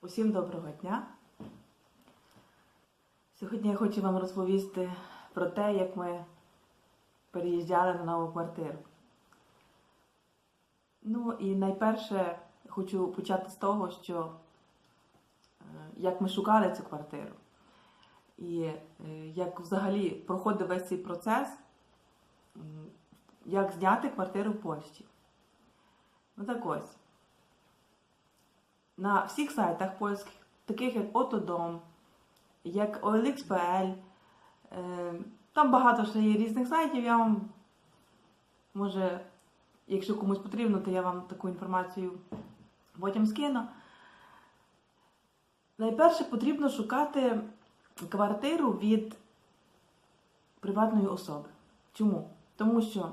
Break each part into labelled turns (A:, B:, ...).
A: Усім доброго дня. Сьогодні я хочу вам розповісти про те, як ми переїжджали на нову квартиру. Ну і найперше хочу почати з того, що е, як ми шукали цю квартиру, і е, як взагалі проходив весь цей процес, як зняти квартиру в Польщі. Ну так ось на всіх сайтах польських, таких як Отодом, як OLX.pl, е, там багато ще є різних сайтів. Я вам, може, якщо комусь потрібно, то я вам таку інформацію потім скину. Найперше потрібно шукати квартиру від приватної особи. Чому? Тому що,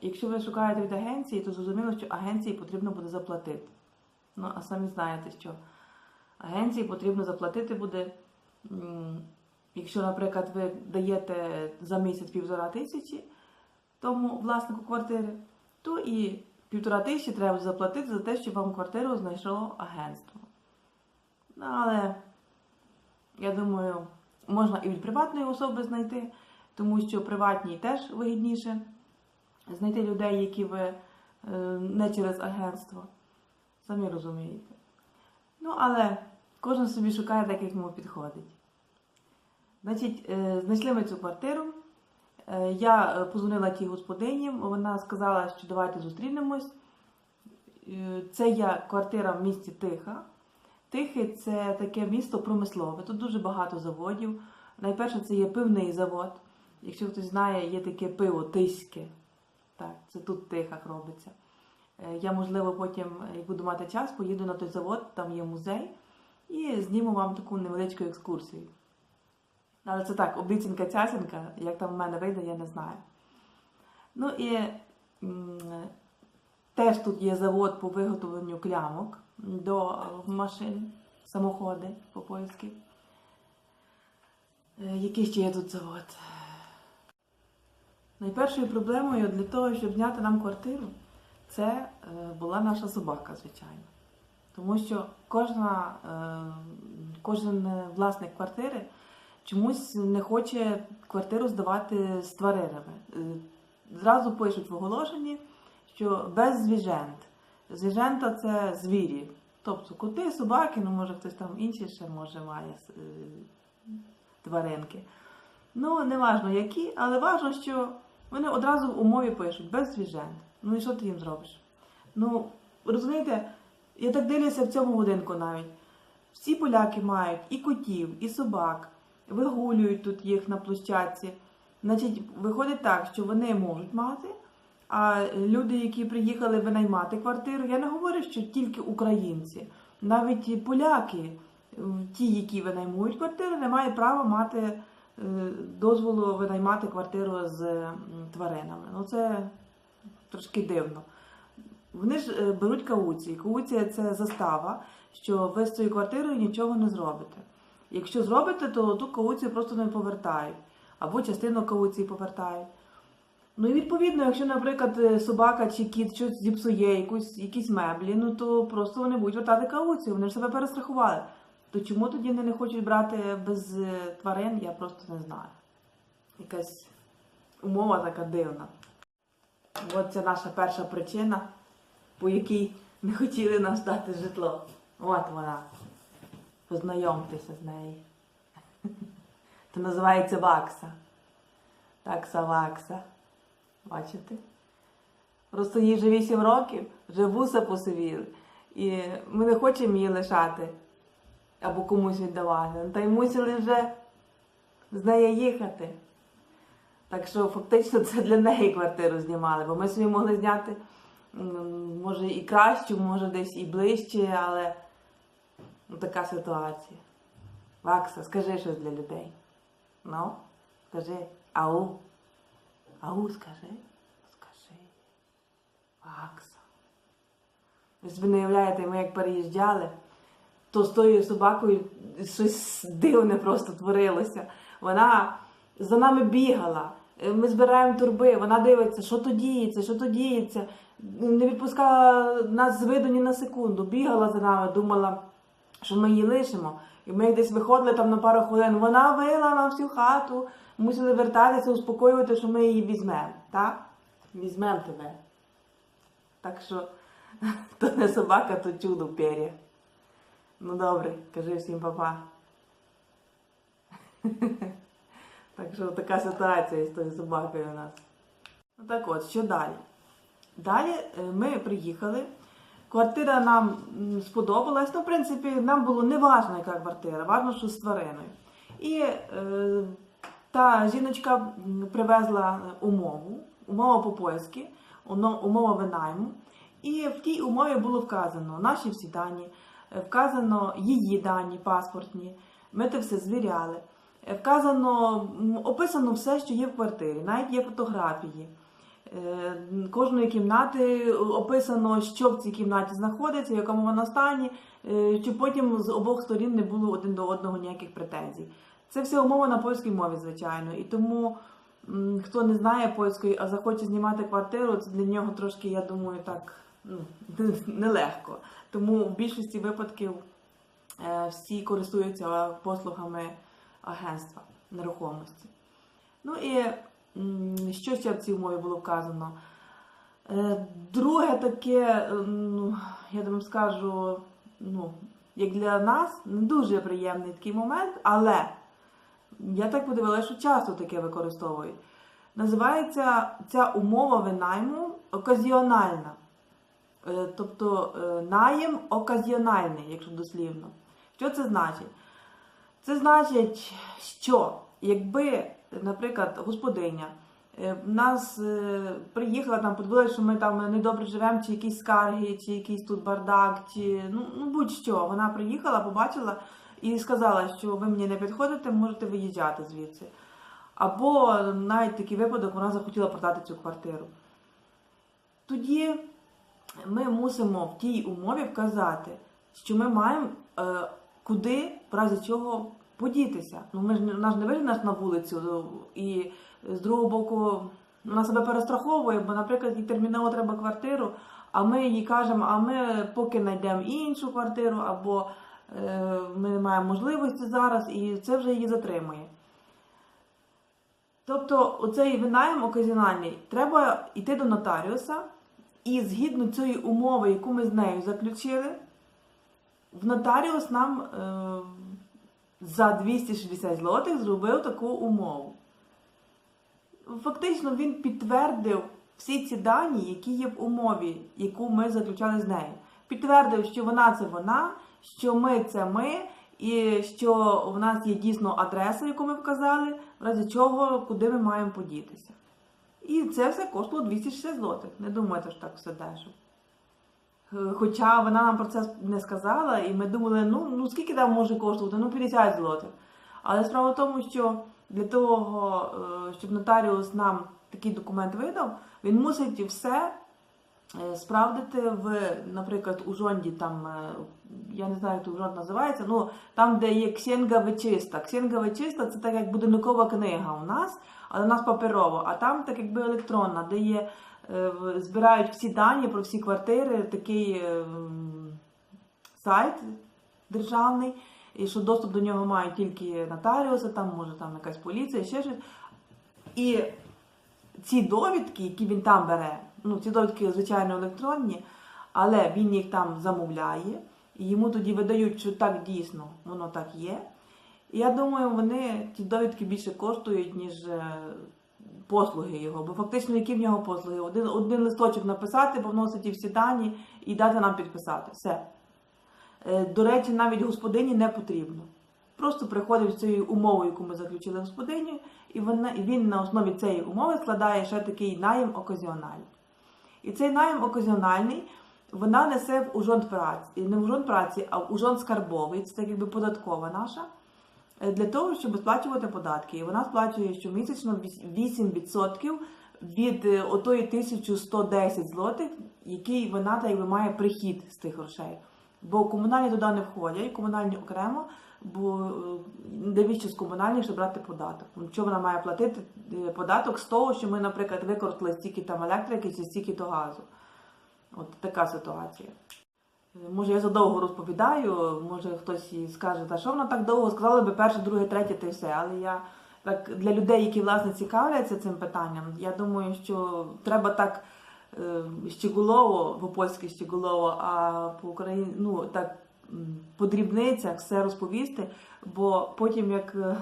A: якщо ви шукаєте від агенції, то зрозуміло, що агенції потрібно буде заплатити. Ну, а самі знаєте, що агенції потрібно заплатити буде, якщо, наприклад, ви даєте за місяць півтора тисячі тому власнику квартири, то і півтора тисячі треба заплатити за те, щоб вам квартиру знайшло агентство. Ну, але я думаю, можна і від приватної особи знайти, тому що приватній теж вигідніше знайти людей, які ви е, не через агентство. Самі розумієте. Ну, але кожен собі шукає так, як йому підходить. Значить, е, знайшли ми цю квартиру. Е, Я е, позвонила тій господині, вона сказала, що давайте зустрінемось. Це є квартира в місті Тиха. Тихе це таке місто промислове. Тут дуже багато заводів. Найперше, це є пивний завод. Якщо хтось знає, є таке пиво тиське. Так, це тут Тихах робиться. Е, Я, можливо, потім, як буду мати час, поїду на той завод, там є музей, і зніму вам таку невеличку екскурсію. Але це так, обіцянка цяцянка, як там в мене вийде, я не знаю. Ну і теж тут є завод по виготовленню клямок до е, машин, самоходи по-польськи. Е, Який ще є тут завод? Найпершою проблемою для того, щоб зняти нам квартиру, це е, була наша собака, звичайно. Тому що кожна, е, кожен власник квартири чомусь не хоче квартиру здавати з тваринами. Е, Зразу пишуть в оголошенні, що без звіжент. Звіжента це звірі. Тобто коти, собаки, ну може хтось там інший ще може має тваринки. Ну, не важно які, але важно, що вони одразу в умові пишуть без звіжент. Ну і що ти їм зробиш? Ну, розумієте, я так дивлюся в цьому будинку навіть. Всі поляки мають і котів, і собак, вигулюють тут їх на площадці. Значить, виходить так, що вони можуть мати, а люди, які приїхали винаймати квартиру, я не говорю, що тільки українці, навіть поляки, ті, які винаймують квартиру, не мають права мати е, дозволу винаймати квартиру з тваринами. Ну це трошки дивно. Вони ж е, беруть кауції. Кауція це застава, що ви з цією квартирою нічого не зробите. Якщо зробите, то ту кауцію просто не повертають, або частину кауції повертають. Ну і відповідно, якщо, наприклад, е, собака чи кіт щось зіпсує, якусь, якісь меблі, ну то просто вони будуть вертати кауцію, вони ж себе перестрахували. То чому тоді вони не хочуть брати без е, тварин, я просто не знаю. Якась умова така дивна. От це наша перша причина, по якій не хотіли нам дати житло. От вона. Познайомтеся з нею. Це називається вакса. Такса вакса. Бачите? Просто їй вже 8 років, вже вуса посивіли. І ми не хочемо її лишати або комусь віддавати. Та й мусили вже з нею їхати. Так що фактично це для неї квартиру знімали, бо ми собі могли зняти, може, і кращу, може десь і ближче, але ну, така ситуація. Вакса, скажи щось для людей. Ну, скажи ау. Ау, скажи. Скажи. Вакса. Ви собі не уявляєте, ми як переїжджали, то з тою собакою щось дивне просто творилося. Вона за нами бігала. Е, Ми збираємо турби, вона дивиться, що то діється, що то діється. Не відпускала нас з виду ні на секунду. Бігала за нами, думала, що ми її лишимо. І ми десь виходили там на пару хвилин, вона вила на всю хату, мусили вертатися, успокоювати, що ми її візьмемо. Так? Візьмемо тебе. Так що то не собака, то чудо в. Ну добре, кажи всім папа. Так що така ситуація з тою собакою у нас. Ну так от, що далі? Далі е, ми приїхали. Квартира нам сподобалась. Ну, в принципі, нам було не важно, яка квартира, важно, що з твариною. І е, та жіночка привезла умову, умова по-польськи, уно- умова винайму. І в тій умові було вказано наші всі дані, е, вказано її дані паспортні. Ми це все звіряли. Вказано, описано все, що є в квартирі, навіть є фотографії. Е, Кожної кімнати описано, що в цій кімнаті знаходиться, в якому вона стані, е, щоб потім з обох сторін не було один до одного ніяких претензій. Це все умова на польській мові, звичайно. І тому, хто не знає польської, а захоче знімати квартиру, це для нього трошки, я думаю, так ну, нелегко. Тому в більшості випадків е, всі користуються послугами агентства нерухомості. Ну і що ще в цій умові було вказано? Е, Друге таке, е, ну, я вам скажу, ну, як для нас, не дуже приємний такий момент, але я так подивилася, що часто таке використовують. Називається ця умова винайму оказіональна. Е, Тобто е, наєм оказіональний, якщо дослівно. Що це значить? Це значить, що якби, наприклад, господиня е, нас е, приїхала там, подивилася, що ми там недобре живемо, чи якісь скарги, чи якийсь тут бардак, чи ну, ну будь-що. Вона приїхала, побачила і сказала, що ви мені не підходите, можете виїжджати звідси. Або навіть такий випадок вона захотіла продати цю квартиру. Тоді ми мусимо в тій умові вказати, що ми маємо е, куди, в разі чого подітися. Ну ми ж вона не вижене на вулицю, ну, і з другого боку вона себе перестраховує, бо, наприклад, їй терміново треба квартиру, а ми їй кажемо, а ми поки знайдемо іншу квартиру, або е, ми не маємо можливості зараз, і це вже її затримує. Тобто, оцей винайм оказіональний, треба йти до нотаріуса, і згідно цієї умови, яку ми з нею заключили, в нотаріус нам е, за 260 злотих зробив таку умову. Фактично він підтвердив всі ці дані, які є в умові, яку ми заключали з нею. Підтвердив, що вона це вона, що ми це ми, і що в нас є дійсно адреса, яку ми вказали, в разі чого, куди ми маємо подітися. І це все коштувало 260 злотих. Не думайте, що так все дешево. Е, Хоча вона нам про це не сказала, і ми думали, ну, ну скільки там може коштувати? Ну 50 злотих. Але справа в тому, що для того, е, щоб нотаріус нам такий документ видав, він мусить все справдити в, наприклад, у жонді, там, е, я не знаю, як тут жонд називається, ну там, де є ксенга вичиста. Ксенга вичиста це так як будинкова книга у нас, але у нас паперова, а там так якби електронна, де є, е, збирають всі дані про всі квартири, такий е, сайт державний, і що доступ до нього мають тільки нотаріуси, там може там якась поліція, ще щось. І ці довідки, які він там бере, ну ці довідки, звичайно, електронні, але він їх там замовляє, і йому тоді видають, що так дійсно воно так є. І я думаю, вони ті довідки більше коштують, ніж е, послуги його. Бо фактично, які в нього послуги? Один, один листочок написати, повносити всі дані і дати нам підписати. Все. Е, До речі, навіть господині не потрібно. Просто приходить з цією умовою, яку ми заключили господиню, і вона, він на основі цієї умови складає ще такий найм оказіональний. І цей найм оказіональний вона несе в ужонт праці, не в ужонт праці, а в ужонт скарбовий, це так якби податкова наша, е, для того, щоб сплачувати податки. І вона сплачує щомісячно віс- 8% від е, отої 1110 злотих, який вона так якби має прихід з тих грошей. Бо комунальні туди не входять, комунальні окремо, бо е, навіщо з комунальних ще брати податок? Ну, Що вона має платити е, податок з того, що ми, наприклад, використали стільки там електрики чи стільки то газу. От така ситуація. Може, я задовго розповідаю, може хтось і скаже, та що вона так довго сказала би перше, друге, третє, та й все. Але я так для людей, які власне цікавляться цим питанням, я думаю, що треба так е, щегулово, по-польськи щегулово, а по Україні, ну так по дрібницях все розповісти, бо потім як. е,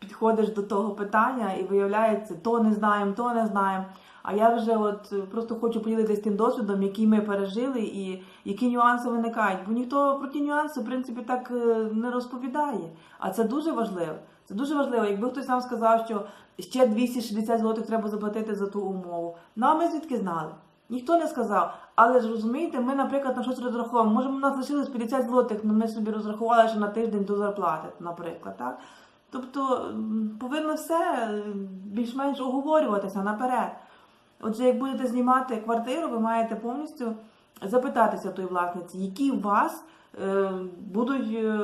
A: Підходиш до того питання і виявляється, то не знаємо, то не знаємо. А я вже от е, просто хочу поділитися тим досвідом, який ми пережили, і які нюанси виникають. Бо ніхто про ті нюанси, в принципі, так е, не розповідає. А це дуже важливо. Це дуже важливо. Якби хтось нам сказав, що ще 260 злотих треба заплатити за ту умову. Ну а ми звідки знали? Ніхто не сказав. Але ж розумієте, ми, наприклад, на щось розраховуємо. Може, у нас лишилось 50 злотих, але ми собі розрахували ще на тиждень до зарплати, наприклад. Так? Тобто повинно все е, більш-менш оговорюватися наперед. Отже, як будете знімати квартиру, ви маєте повністю запитатися тої власниці, які у вас е, будуть е,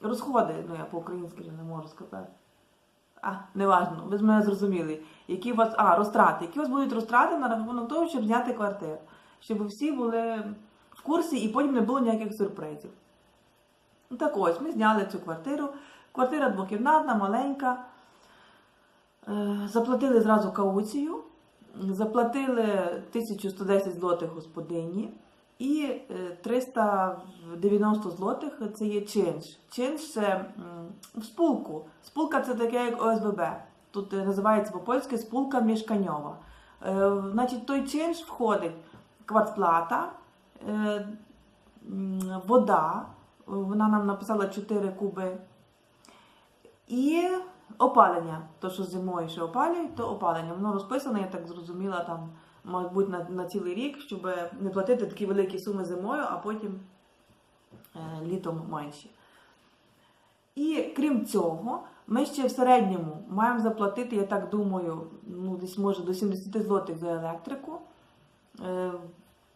A: розходи. Ну, я по-українськи не можу сказати. А, неважно, ви з мене зрозуміли. Які у вас, а, розтрати. Які у вас будуть розтрати на рахунок того, щоб зняти квартиру. Щоб всі були в курсі і потім не було ніяких сюрпризів. Ну так ось, ми зняли цю квартиру. Квартира двокімнатна, маленька. Е, Заплатили зразу кауцію, заплатили 1110 злотих господині і е, 390 злотих це є чинш. Чинш це в спулку. Спулка це таке як ОСББ. Тут е, називається по-польськи спулка мішканьова. Е, Значить, той чинш входить квартплата, е, вода. Вона нам написала 4 куби. І опалення. То, що зимою ще опалюють, то опалення. Воно розписане, я так зрозуміла, там, мабуть, на, на цілий рік, щоб не платити такі великі суми зимою, а потім е, літом менші. І крім цього, ми ще в середньому маємо заплатити, я так думаю, ну, десь може до 70 злотих за електрику, е,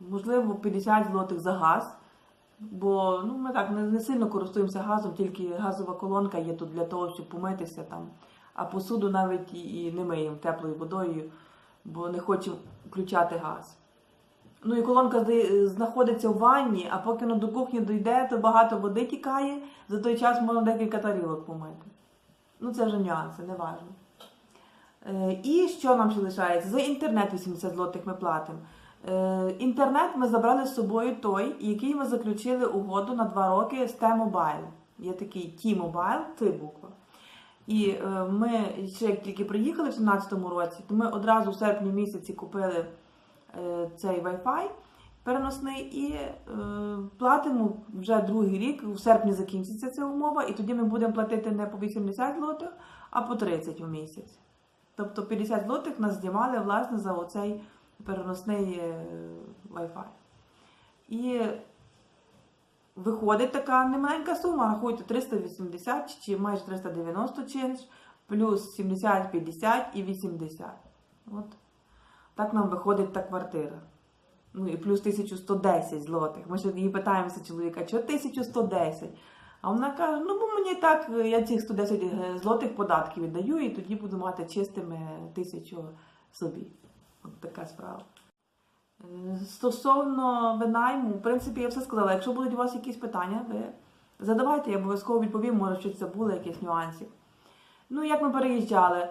A: можливо, 50 злотих за газ. Бо ну, ми так не, не сильно користуємося газом, тільки газова колонка є тут для того, щоб помитися там. А посуду навіть і, і не миємо теплою водою, бо не хочемо включати газ. Ну і колонка знаходиться в ванні, а поки воно до кухні дійде, то багато води тікає, за той час можна декілька тарілок помити. Ну це вже нюанси, не важливо. Е, І що нам ще лишається? За інтернет 80 злотих ми платимо. Е, Інтернет ми забрали з собою той, який ми заключили угоду на 2 роки з T-Mobile. Є такий T-Mobile, Т буква. І е, ми ще як тільки приїхали в 2017 році, то ми одразу в серпні місяці купили е, цей Wi-Fi переносний і е, платимо вже другий рік. В серпні закінчиться ця умова, і тоді ми будемо платити не по 80 злотих, а по 30 у місяць. Тобто 50 злотих нас знімали власне за оцей переносний Wi-Fi. І виходить така немаленька сума, рахуйте 380 чи майже 390 чинш, плюс 70, 50 і 80. От так нам виходить та квартира. Ну і плюс 1110 злотих. Ми ще її питаємося чоловіка, чого 1110? А вона каже: ну бо мені так, я цих 110 злотих податків віддаю, і тоді буду мати чистими тисячу собі. От така справа. Стосовно винайму, в принципі, я все сказала. Якщо будуть у вас якісь питання, ви задавайте, я обов'язково відповім, може щось забули, якісь нюансів. Ну, як ми переїжджали?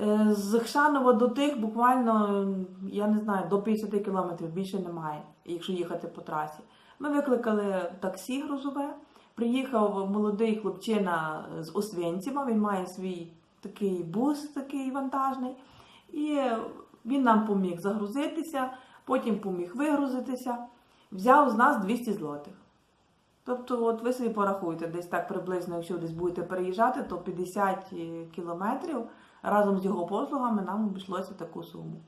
A: Е, З Хшанова до тих буквально, я не знаю, до 50 кілометрів більше немає, якщо їхати по трасі. Ми викликали таксі грузове. Приїхав молодий хлопчина з Освенціма, він має свій такий бус, такий вантажний. І він нам поміг загрузитися, потім поміг вигрузитися, взяв з нас 200 злотих. Тобто, от ви собі порахуйте, десь так приблизно, якщо десь будете переїжджати, то 50 кілометрів разом з його послугами нам обійшлося таку суму.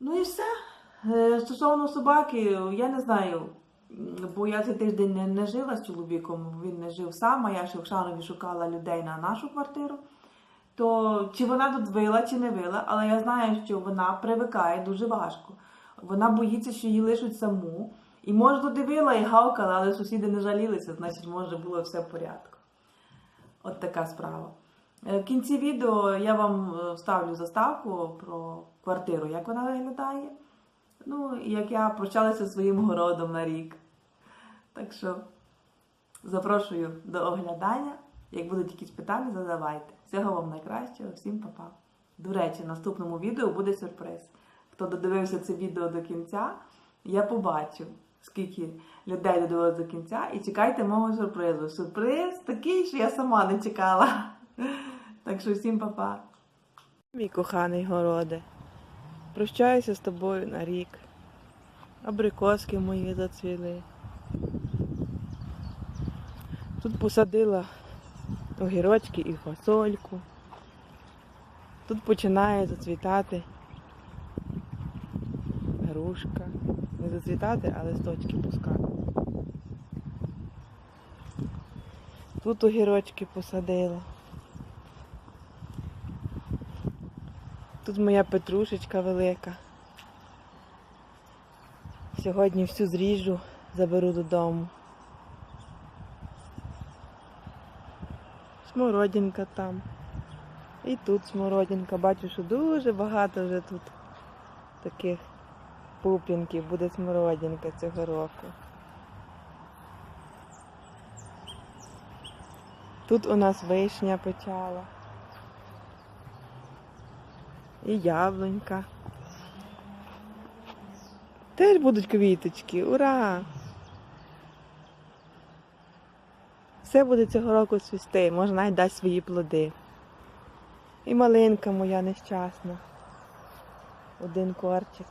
A: Ну і все. Е, Стосовно собаки, я не знаю, бо я цей тиждень не, не жила з чоловіком, він не жив сам, а я ще в Шанові шукала людей на нашу квартиру. То чи вона тут вила, чи не вила, але я знаю, що вона привикає дуже важко. Вона боїться, що її лишуть саму. І може туди вила і гавкала, але сусіди не жалілися, значить, може було все в порядку. От така справа. Е, В кінці відео я вам е, вставлю заставку про квартиру, як вона виглядає. Ну, і як я прощалася зі своїм городом на рік. Так що запрошую до оглядання. Як будуть якісь питання, задавайте. Всього вам найкращого, всім па-па. До речі, в наступному відео буде сюрприз. Хто додивився це відео до кінця, я побачу, скільки людей додивилось до кінця, і чекайте мого сюрпризу. Сюрприз такий, що я сама не чекала. Так що всім па-па. Мій коханий городе, прощаюся з тобою на рік. Абрикоски мої зацвіли. Тут посадила огірочки і фасольку. Тут починає зацвітати грушка. Не зацвітати, а листочки пускати. Тут огірочки посадила. Тут моя петрушечка велика. Сьогодні всю зріжу, заберу додому. Смородинка там. І тут смородинка. Бачу, що дуже багато вже тут таких пупінків буде смородинка цього року. Тут у нас вишня почала. І яблунька. Теж будуть квіточки. Ура! Все буде цього року цвісти, може навіть дасть свої плоди. І малинка моя нещасна. Один корчик.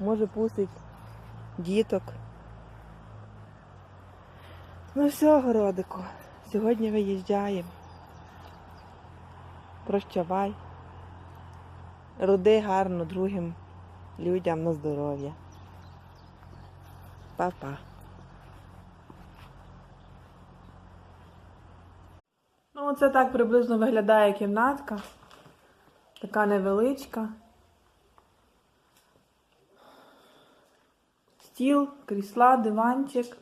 A: Може пустить діток. Ну все, городику, сьогодні виїжджаємо. Прощавай. Роди гарно другим людям на здоров'я. Па-па. Ну, оце так приблизно виглядає кімнатка. Така невеличка. Стіл, крісла, диванчик.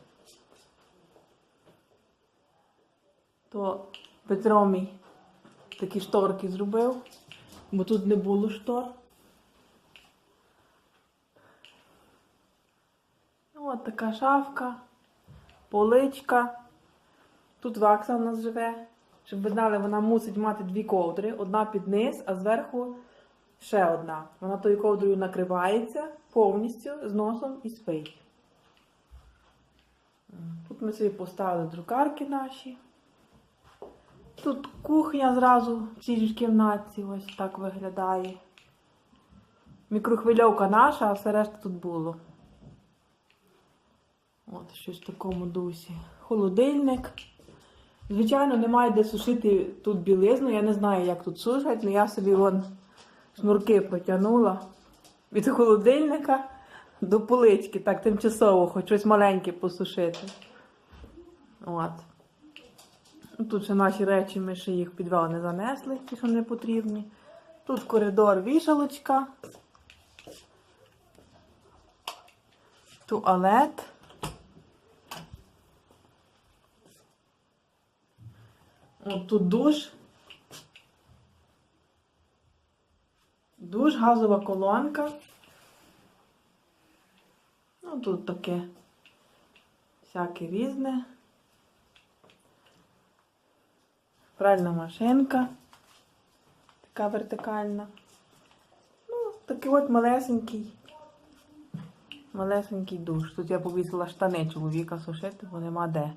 A: То Петро мій такі шторки зробив, бо тут не було штор. Ну, от така шафка, поличка. Тут вакса в нас живе. Щоб ви знали, вона мусить мати дві ковдри. Одна під низ, а зверху ще одна. Вона тою ковдрою накривається повністю з носом і спить. Тут ми собі поставили друкарки наші. Тут кухня зразу в цій ж кімнатці ось так виглядає. Мікрохвильовка наша, а все решта тут було. От щось в такому дусі. Холодильник. Звичайно, немає де сушити тут білизну. Я не знаю, як тут сушать, але я собі вон шнурки потягнула від холодильника до полички, так тимчасово, хоч щось маленьке посушити. От. Ну, Тут ще наші речі, ми ще їх підвал не занесли, ті, що не потрібні. Тут коридор вішалочка. Туалет. От тут душ. Душ, газова колонка. Ну, тут таке всяке різне. Пральна машинка. Така вертикальна. Ну, такий от малесенький. Малесенький душ. Тут я повісила штани чоловіка сушити, бо нема де.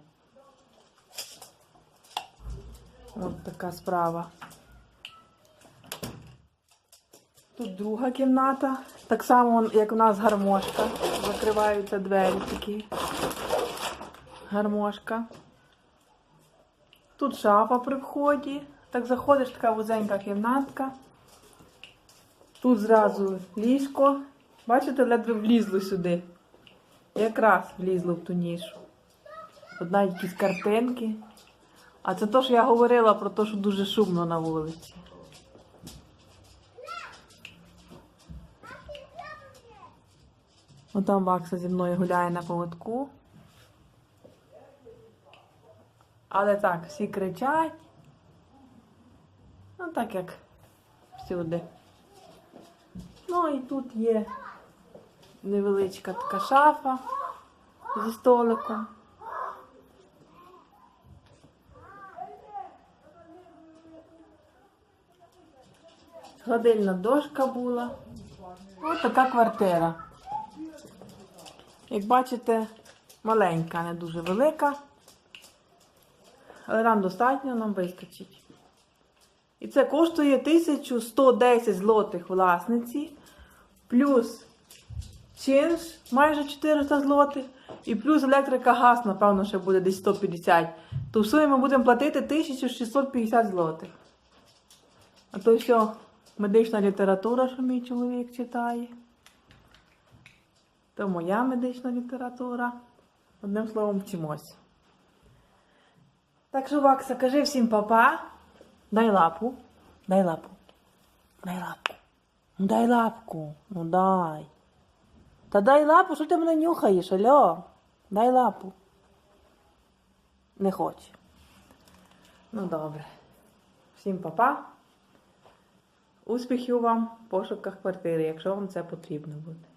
A: От така справа. Тут друга кімната. Так само, як у нас гармошка. Закриваються двері такі. Гармошка. Тут шафа при вході. Так заходиш, така вузенька кімнатка. Тут зразу ліжко. Бачите, ледве влізло сюди. Якраз влізло в ту нішу. Одна якісь картинки. А це то, що я говорила про те, що дуже шумно на вулиці. Отам Вакса зі мною гуляє на поводку. Але так, всі кричать. Ну, так як всюди. Ну і тут є невеличка така шафа зі столиком. Гладильна дошка була. Ось така квартира. Як бачите, маленька, не дуже велика. Але нам достатньо, нам вистачить. І це коштує 1110 злотих власниці, плюс чинш майже 400 злотих, і плюс електрика газ, напевно, ще буде десь 150. То в сумі ми будемо платити 1650 злотих. А то все медична література, що мій чоловік читає. То моя медична література. Одним словом, вчимось. Так що, Вакса, кажи всім папа. Дай лапу. Дай лапу. Дай лапку. Ну дай лапку. Ну дай. Та дай лапу, що ти мене нюхаєш, альо? Дай лапу. Не хоче. Ну добре. Всім папа. Успіхів вам в пошуках квартири, якщо вам це потрібно буде.